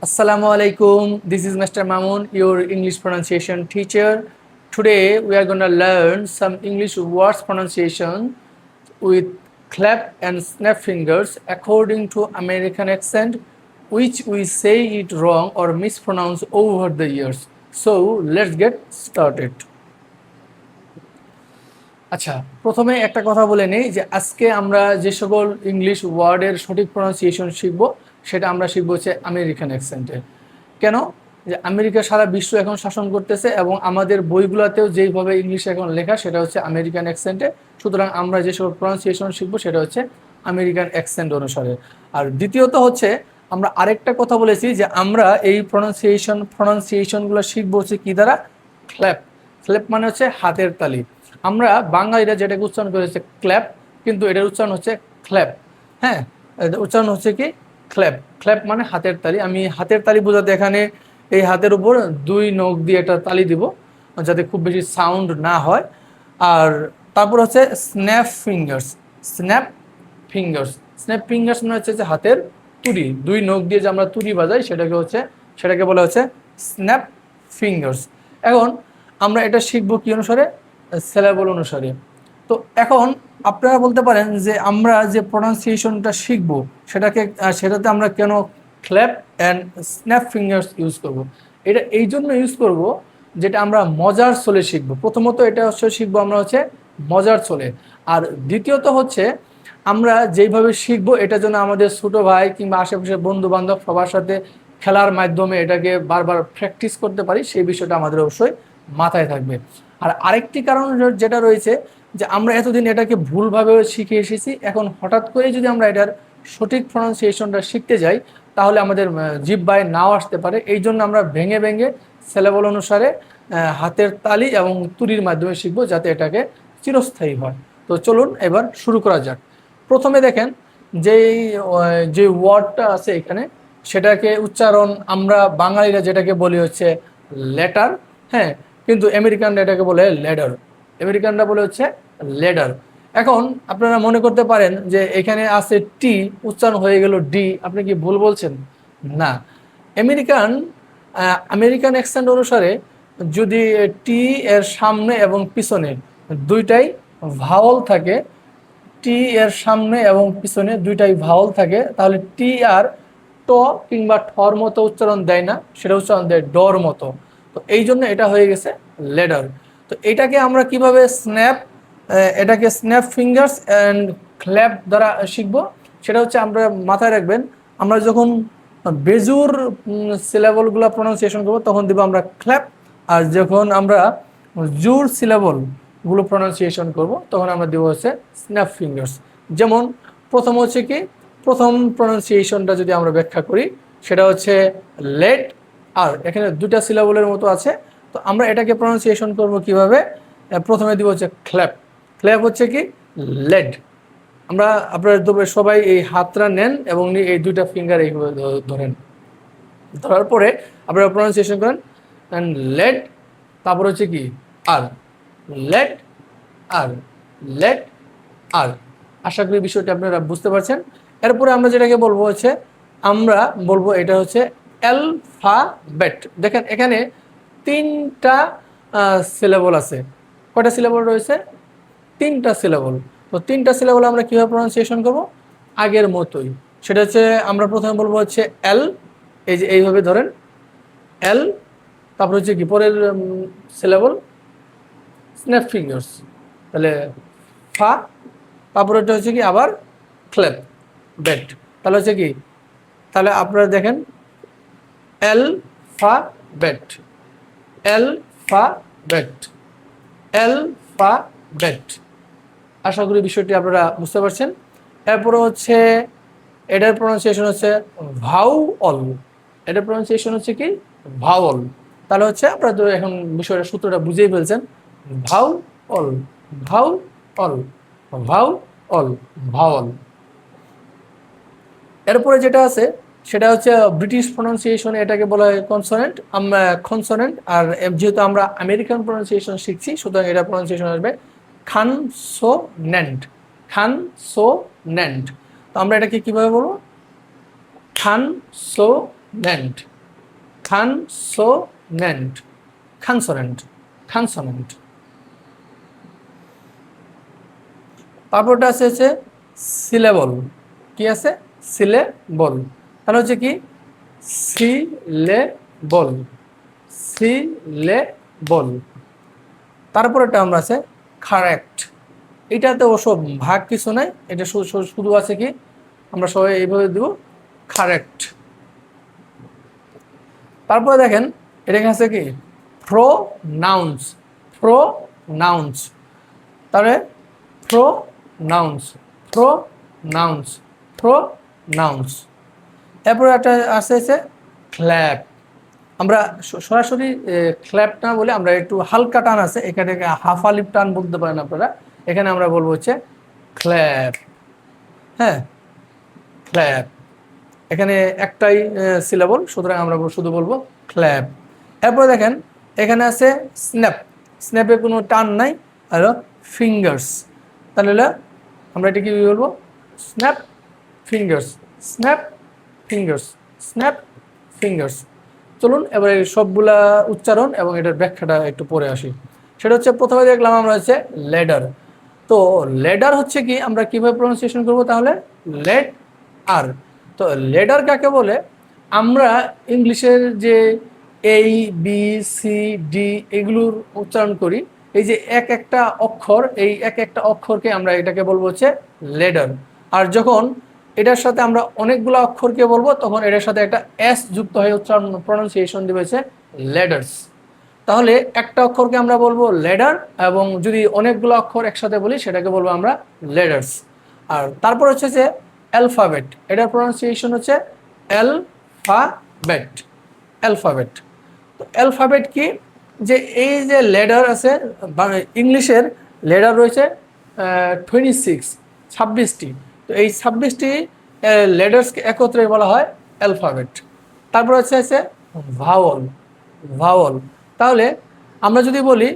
Assalamu alaikum. This is Mr. Mamun, your English pronunciation teacher. Today we are going to learn some English words pronunciation with clap and snap fingers according to American accent, which we say it wrong or mispronounce over the years. So let's get started. আচ্ছা প্রথমে একটা কথা বলে নেই যে আজকে আমরা যে সকল ইংলিশ ওয়ার্ডের সঠিক প্রনাউন্সিয়েশন শিখব সেটা আমরা শিখব হচ্ছে আমেরিকান অ্যাকসেন্টে কেন? যে আমেরিকা সারা বিশ্ব এখন শাসন করতেছে এবং আমাদের বইগুলোতেও যেইভাবে ইংলিশ এখন লেখা, সেটা হচ্ছে আমেরিকান অ্যাকসেন্টে সুতরাং আমরা যেসব প্রনাউন্সিয়েশন শিখব, সেটা হচ্ছে আমেরিকান অ্যাকসেন্ট অনুসারে। আর দ্বিতীয়ত হচ্ছে, আমরা আরেকটা কথা বলেছি যে আমরা এই প্রনাউন্সিয়েশন প্রনাউন্সিয়েশনগুলো শিখব হচ্ছে কী দ্বারা? ক্ল্যাপ। ক্ল্যাপ মানে হচ্ছে হাতের তালি। আমরা বাঙালিরা যেটাকে উচ্চারণ করেছে ক্ল্যাপ, কিন্তু এটার উচ্চারণ হচ্ছে ক্ল্যাপ। হ্যাঁ? উচ্চারণ হচ্ছে কি? ক্ল্যাপ ক্ল্যাপ মানে হাতের তালি। আমি হাতের তালি বোঝাতে এখানে এই হাতের উপর দুই নখ দিয়ে একটা তালি দিব, যাতে খুব বেশি সাউন্ড না হয়। আর তারপর হচ্ছে snap fingers snap fingers snap fingers মানে হচ্ছে যে হাতের তুড়ি। দুই নখ দিয়ে যে আমরা তুড়ি বাজাই, সেটাকে হচ্ছে, সেটাকে বলা হচ্ছে স্ন্যাপ ফিঙ্গার্স এখন আমরা এটা শিখব কি অনুসারে? সিলেবল অনুসারে। তো এখন আপনারা বলতে পারেন যে আমরা যে প্রনাউন্সিয়েশনটা শিখব, সেটাকে সেটাতে আমরা কেন clap and snap fingers use করব। এটা, এই জন্য ইউজ করব যেটা আমরা মজার চলে শিখব। প্রথমত এটা হচ্ছে, শিখব আমরা হচ্ছে মজার চলে। আর দ্বিতীয়ত হচ্ছে, আমরা যেইভাবে শিখব, এটা যেন আমাদের ছোটো ভাই কিংবা আশেপাশের বন্ধু বান্ধব সবার সাথে খেলার মাধ্যমে এটাকে বারবার প্র্যাকটিস করতে পারি, সেই বিষয়টা আমাদের অবশ্যই মাথায় থাকবে। আর আরেকটি কারণ যেটা রয়েছে যে আমরা এতদিন এটাকে ভুলভাবে শিখে এসেছি এখন হঠাৎ করে যদি আমরা এটার সঠিক প্রনাউন্সিয়েশনটা শিখতে যাই তাহলে আমাদের আহ, জিহ্বায় নাও আসতে পারে। এই জন্য আমরা ভেঙে ভেঙে সেলেবল অনুসারে হাতের তালি এবং তুরির মাধ্যমে শিখব যাতে এটাকে চিরস্থায়ী হয়। তো চলুন এবার শুরু করা যাক। প্রথমে দেখেন যেই যে ওয়ার্ডটা আছে এখানে সেটাকে উচ্চারণ আমরা বাঙালিরা যেটাকে বলি হচ্ছে লেটার হ্যাঁ? কিন্তু আমেরিকানরা এটাকে বলে লেডার আমেরিকানরা বলে হচ্ছে লেডার এখন আপনারা মনে করতে পারেন যে এখানে আছে টি উচ্চারণ হয়ে গেল ডি আপনি কি ভুল বলছেন? না। আমেরিকান আমেরিকান অ্যাকসেন্ট অনুসারে যদি টি এর সামনে এবং পিছনে দুইটাই ভাওয়াল থাকে টি এর সামনে এবং পিছনে দুইটাই ভাওয়াল থাকে, তাহলে টি আর ট কিংবা ঠর মতো উচ্চারণ দেয় না, সেটা উচ্চারণ দেয় ডর মতো। তো এই জন্য এটা হয়ে গেছে লেডার তো এটাকে আমরা কীভাবে স্ন্যাপ এটাকে স্ন্যাপ ফিঙ্গার্স অ্যান্ড ক্ল্যাপ দ্বারা শিখব। সেটা হচ্ছে আমরা মাথায় রাখবেন, আমরা যখন বেজুর সিলেবলগুলো প্রনাউন্সিয়েশন করব, তখন দিব আমরা ক্ল্যাপ আর যখন আমরা জুর সিলেবলগুলো প্রনাউন্সিয়েশন করব, তখন আমরা দেবো হচ্ছে স্ন্যাপ ফিঙ্গার্স যেমন, প্রথম হচ্ছে কি, প্রথম প্রনাউন্সিয়েশনটা যদি আমরা ব্যাখ্যা করি, সেটা হচ্ছে লেট আর এখানে দুটা সিলেবলের মতো আছে, তো আমরা এটাকে প্রনাউন্সিয়েশন করব কীভাবে? প্রথমে দিব হচ্ছে ক্ল্যাপ ক্ল্যাপ হচ্ছে কি লেড আমরা আপনারা তবে সবাই এই হাতটা নেন এবং এই দুইটা ফিঙ্গার এইভাবে ধরেন। ধরার পরে আপনারা প্রনাউন্সিয়েশন করেন লেট তারপর হচ্ছে কি আর লেট আর লেট আর আশা করি বিষয়টি আপনারা বুঝতে পারছেন। এরপরে আমরা যেটাকে বলব হচ্ছে, আমরা বলব এটা হচ্ছে অ্যালফাবেট দেখেন এখানে তিনটা সিলেবল আছে। কয়টা সিলেবল রয়েছে? তিনটা সিলেবল তো তিনটা সিলেবল আমরা কীভাবে প্রনাউন্সিয়েশন করব? আগের মতোই। সেটা হচ্ছে, আমরা প্রথমে বলব হচ্ছে এল এই যে এইভাবে ধরেন এল তারপর হচ্ছে কি, পরের সিলেবল স্ন্যাপ ফিঙ্গার্স তাহলে ফা, তারপর এটা হচ্ছে কি, আবার ক্লেপ বেট তাহলে হচ্ছে কি, তাহলে আপনারা দেখেন এল ফা বেট এল ফা বেট এল ফা বেট আশা করি বিষয়টি আপনারা বুঝতে পারছেন। এরপরে হচ্ছে, এটার প্রনাউন্সিয়েশন হচ্ছে ভাউ অল এটার প্রনাউন্সিয়েশন হচ্ছে কি? ভাওয়াল তাহলে হচ্ছে আপনারা তো এখন বিষয়টা, সূত্রটা বুঝেই ফেলছেন। Vowel vowel vowel vowel এরপরে যেটা আছে, সেটা হচ্ছে ব্রিটিশ প্রনাউন্সিয়েশন এটাকে বলা হয় কনসোনেন্ট আমরা কনসোনেন্ট আর যেহেতু আমরা আমেরিকান প্রনাউন্সিয়েশন শিখছি, সুতরাং এটা প্রনাউন্সিয়েশন আসবে consonant consonant তো আমরা এটাকে কীভাবে বলব? খান সো নেন্ট খানসোনেন্ট খানসোনেন্ট খানসোনেন্ট তারপরটা আছে হচ্ছে সিলেবল। কি আছে? সিলেবল। তাহলে হচ্ছে কি? সিলেবল। সিলেবল। তারপরেটা আমরা আছে কারেক্ট এটাতে ওসব ভাগ কিছু নাই, এটা শুধু আছে কি, আমরা সবাই এইভাবে দেব কারেক্ট তারপরে দেখেন, এটা আছে কি প্রো নাউন্স প্রো নাউন্স তাহলে pro nouns pro nouns pro nouns এরপরে একটা হচ্ছে ক্ল্যাপ আমরা সরাসরি ক্ল্যাপ না বলে আমরা একটু হালকা টান আছে এখানে হাফ আলিপ টান বলতে পারেন আপনারা। এখানে আমরা বলব হচ্ছে ক্ল্যাপ হ্যাঁ ক্ল্যাপ এখানে একটাই সিলেবল সুতরাং আমরা শুধু বলব ক্ল্যাপ এরপরে দেখেন, এখানে আছে স্ন্যাপ স্ন্যাপে কোনো টান নাই, আর ফিঙ্গার্স তাহলে হলো, আমরা এটা কি বলব? Snap fingers snap fingers snap fingers চলুন, এবার এই সবগুলা উচ্চারণ এবং এটার ব্যাখ্যাটা একটু পরে আসি। সেটা হচ্ছে, প্রথমে দেখলাম আমরা হচ্ছে লেডার। তো লেডার হচ্ছে কি? আমরা কীভাবে প্রনাউন্সিয়েশন করব তাহলে? Letter. তো লেডার কাকে বলে? আমরা ইংলিশের যে এই বি সি ডি এগুলোর উচ্চারণ করি। এই যে এক একটা অক্ষর, এই এক একটা অক্ষরকে আমরা এটাকে বলব হচ্ছে লেডার। আর যখন এটার সাথে আমরা অনেকগুলো অক্ষরকে বলব, তখন এটার সাথে একটা এস যুক্ত হয়ে উচ্চারণ প্রনাউন্সিয়েশন দিবে হচ্ছে লেডার্স তাহলে একটা অক্ষরকে আমরা বলব লেডার এবং যদি অনেকগুলো অক্ষর একসাথে বলি, সেটাকে বলব আমরা লেডার্স আর তারপর হচ্ছে যে অ্যালফাবেট এটার প্রনাউন্সিয়েশন হচ্ছে অ্যালফাবেট অ্যালফাবেট তো অ্যালফাবেট কি? যে এই যে লেডার আছে ইংলিশের লেডার রয়েছে টোয়েন্টি সিক্স ছাব্বিশটি। তো এই ছাব্বিশটি লেডার্সকে একত্রে বলা হয় অ্যালফাবেট। তারপর হচ্ছে আছে ভাওয়াল ভাওয়াল। তাহলে আমরা যদি বলি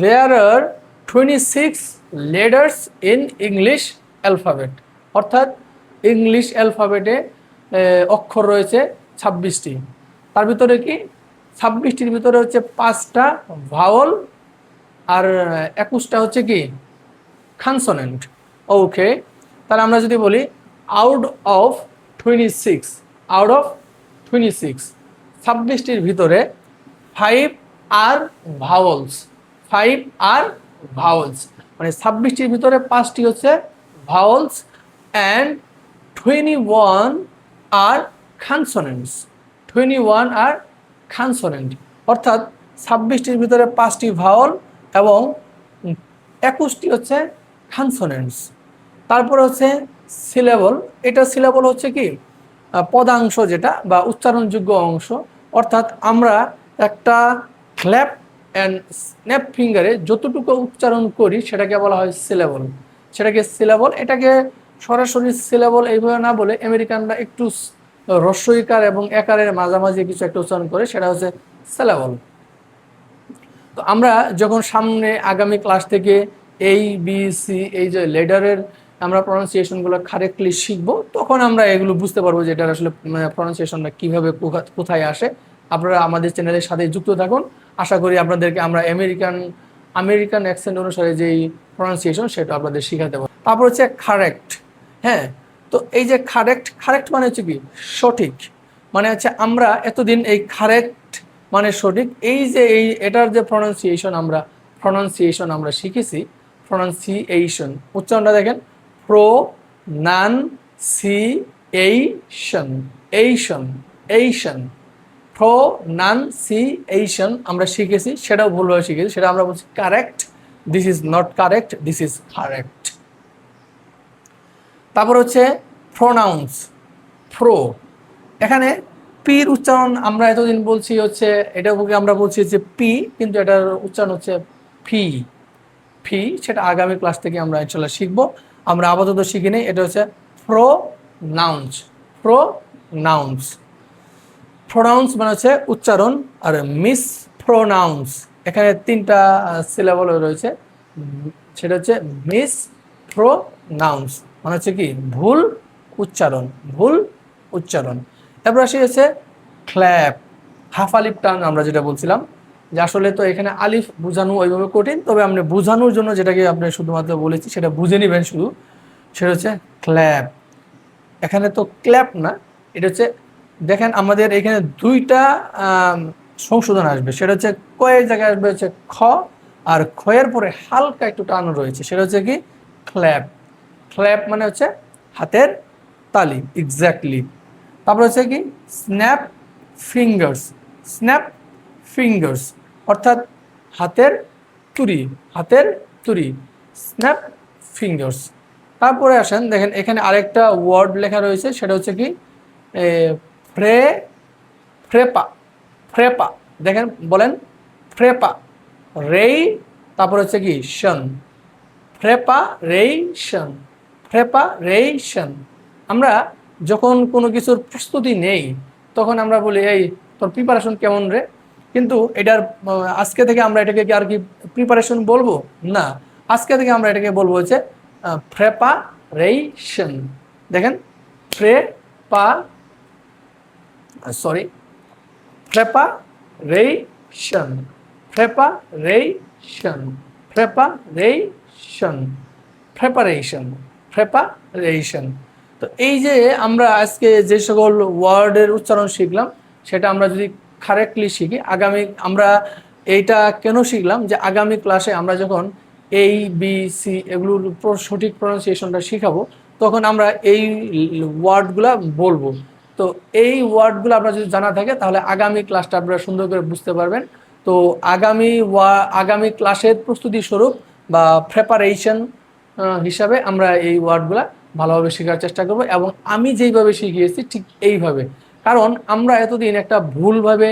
there are twenty six letters in English alphabet অর্থাৎ ইংলিশ অ্যালফাবেটে অক্ষর রয়েছে ছাব্বিশটি। তার ভিতরে কি? ছাব্বিশটির ভিতরে হচ্ছে পাঁচটা ভাওয়াল আর একুশটা হচ্ছে কি? কনসোনেন্ট ওকে তাহলে আমরা যদি বলি out of twenty six out of twenty six ছাব্বিশটির ভিতরে ফাইভ আর ভাওয়ালস ফাইভ আর ভাওয়ালস মানে ছাব্বিশটির ভিতরে পাঁচটি হচ্ছে vowels and twenty one are consonants twenty one are consonant অর্থাৎ ছাব্বিশটির ভিতরে পাঁচটি ভাওয়াল এবং একুশটি হচ্ছে কনসোনেন্টস তারপর হচ্ছে সিলেবল এটা সিলেবল হচ্ছে কি? পদাংশ যেটা বা উচ্চারণযোগ্য অংশ। অর্থাৎ আমরা একটা ক্ল্যাপ অ্যান্ড স্ন্যাপ ফিঙ্গারে যতটুকু উচ্চারণ করি, সেটাকে বলা হয় সিলেবল সেটাকে সিলেবল এটাকে সরাসরি সিলেবল এইভাবে না বলে আমেরিকানরা একটু হ্রস্বইকার এবং একারের মাঝামাঝি কিছু একটা উচ্চারণ করে, সেটা হচ্ছে সিলেবল তো আমরা যখন সামনে আগামী ক্লাস থেকে এই বি সি এই যে লেডারের আমরা প্রনাউন্সিয়েশনগুলো কারেক্টলি শিখব, তখন আমরা এগুলো বুঝতে পারব যে এটার আসলে প্রনাউন্সিয়েশনটা কীভাবে কোথা- কোথায় আসে। আপনারা আমাদের চ্যানেলের সাথে যুক্ত থাকুন। আশা করি আপনাদেরকে আমরা আমেরিকান আমেরিকান অ্যাকসেন্ট অনুসারে যেই প্রনাউন্সিয়েশন সেটা আপনাদের শেখাতে পারব। তারপর হচ্ছে কারেক্ট হ্যাঁ? তো এই যে কারেক্ট কারেক্ট মানে হচ্ছে কি? সঠিক। মানে হচ্ছে আমরা এতদিন এই কারেক্ট মানে সঠিক, এই যে এই, এটার যে প্রনাউন্সিয়েশন আমরা প্রনাউন্সিয়েশন আমরা শিখেছি প্রনাউন্সিয়েশন উচ্চারণটা দেখেন। প্রো নান সি এইশন এইশন। প্রোনাউন্সিয়েশন আমরা শিখেছি, সেটাও ভুলভাবে শিখেছি, সেটা আমরা বলছি correct this is not correct this is correct তারপর হচ্ছে প্রোনাউন্স প্রো এখানে পির উচ্চারণ আমরা এতদিন বলছি হচ্ছে, এটা আমরা বলছি যে পি, কিন্তু এটার উচ্চারণ হচ্ছে ফি ফি সেটা আগামী ক্লাস থেকে আমরা ইনশাল্লাহ শিখব আমরা আপাতত শিখি নেই, এটা হচ্ছে pro nouns pronounce pronounce মানে হচ্ছে উচ্চারণ আর মিস প্রোনাউন্স এখানে তিনটা সিলেবল রয়েছে। সেটা হচ্ছে মিস প্রোনাউন্স মানে হচ্ছে কি? ভুল উচ্চারণ ভুল উচ্চারণ। এরপর আসি হচ্ছে ক্ল্যাপ হাফ আলিফ টান আমরা যেটা বলছিলাম। যে আসলে তো এখানে আলিফ বোঝানো ওইভাবে কঠিন, তবে আপনি বোঝানোর জন্য যেটাকে আপনি শুধুমাত্র বলেছি, সেটা বুঝে নেবেন শুধু। সেটা হচ্ছে ক্ল্যাপ এখানে তো ক্ল্যাপ না, এটা হচ্ছে, দেখেন আমাদের এখানে দুইটা সংশোধন আসবে। সেটা হচ্ছে কয়ের জায়গায় আসবে হচ্ছে খ, আর খয়ের পরে হালকা একটু টান রয়েছে। সেটা হচ্ছে কি ক্ল্যাপ ক্ল্যাপ মানে হচ্ছে হাতের তালি এক্স্যাক্টলি তারপর হচ্ছে কি স্ন্যাপ ফিঙ্গার্স স্ন্যাপ ফিঙ্গার্স অর্থাৎ হাতের তুরি হাতের তুরি স্ন্যাপ ফিঙ্গার্স তারপরে আসেন, দেখেন এখানে আরেকটা ওয়ার্ড লেখা রয়েছে, সেটা হচ্ছে কি? ফ্রে, ফ্রেপা ফ্রেপা। দেখেন, বলেন, ফ্রেপা, রেই, তারপর হচ্ছে কি? শন। প্রেপারেশন প্রেপারেশন আমরা যখন কোনো কিছুর প্রস্তুতি নেই, তখন আমরা বলি, এই, তোর প্রিপারেশন কেমন রে? কিন্তু এটার আজকে থেকে আমরা এটাকে কি আর কি প্রিপারেশন বলব? না, আজকে থেকে আমরা এটাকে বলব হচ্ছে প্রেপারেশন দেখেন প্রেপা sorry preparation preparation preparation preparation preparation তো এই যে আমরা আজকে যে সকল ওয়ার্ডের উচ্চারণ শিখলাম, সেটা আমরা যদি কারেক্টলি শিখি। আগামী আমরা এইটা কেন শিখলাম? যে আগামী ক্লাসে আমরা যখন এই বি সি এগুলোর সঠিক প্রনাউন্সিয়েশনটা শিখাবো, তখন আমরা এই ওয়ার্ডগুলা বলব। তো এই ওয়ার্ডগুলো আপনার যদি জানা থাকে, তাহলে আগামী ক্লাসটা আপনারা সুন্দর করে বুঝতে পারবেন। তো আগামী ওয়া, আগামী ক্লাসের প্রস্তুতি স্বরূপ বা প্রেপারেশন হিসাবে আমরা এই ওয়ার্ডগুলা ভালোভাবে শেখার চেষ্টা করব। এবং আমি যেইভাবে শিখিয়েছি, ঠিক এইভাবে। কারণ আমরা এতদিন একটা ভুলভাবে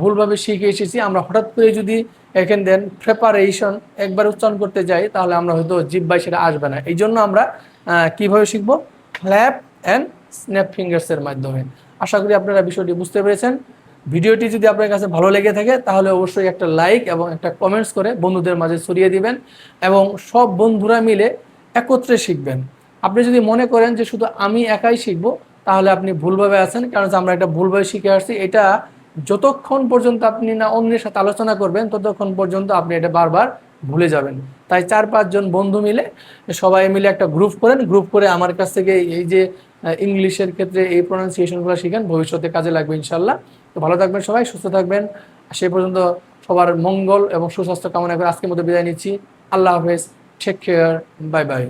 ভুলভাবে শিখে এসেছি। আমরা হঠাৎ করে যদি এখান দেন প্রেপারেশন একবার উচ্চারণ করতে যাই, তাহলে আমরা হয়তো জিব্বাই সেটা আসবে না। এই জন্য আমরা কীভাবে শিখব? ক্ল্যাপ অ্যান্ড স্ন্যাপ ফিঙ্গার্সের মাধ্যমে। আশা করি আপনারা বিষয়টি বুঝতে পেরেছেন। ভিডিওটি যদি আপনার কাছে ভালো লেগে থাকে, তাহলে অবশ্যই একটা লাইক এবং একটা কমেন্টস করে বন্ধুদের মাঝে ছড়িয়ে দিবেন এবং সব বন্ধুরা মিলে একত্রে শিখবেন। আপনি যদি মনে করেন যে শুধু আমি একাই শিখব তাহলে আপনি ভুলভাবে আছেন, কারণ আমরা একটা ভুলভাবে শিখে আসছি, এটা যতক্ষণ পর্যন্ত আপনি না অন্যের সাথে আলোচনা করবেন, ততক্ষণ পর্যন্ত আপনি এটা বারবার ভুলে যাবেন। তাই চার পাঁচজন বন্ধু মিলে সবাই মিলে একটা গ্রুপ করেন, গ্রুপ করে আমার কাছ থেকে এই যে ইংলিশের ক্ষেত্রে এই প্রনাউন্সিয়েশনগুলো শিখেন, ভবিষ্যতে কাজে লাগবে ইনশাল্লাহ তো ভালো থাকবেন সবাই, সুস্থ থাকবেন। সেই পর্যন্ত সবার মঙ্গল এবং সুস্বাস্থ্য কামনা করে আজকের মতো বিদায় নিচ্ছি। আল্লাহ হাফেজ টেক কেয়ার বাই বাই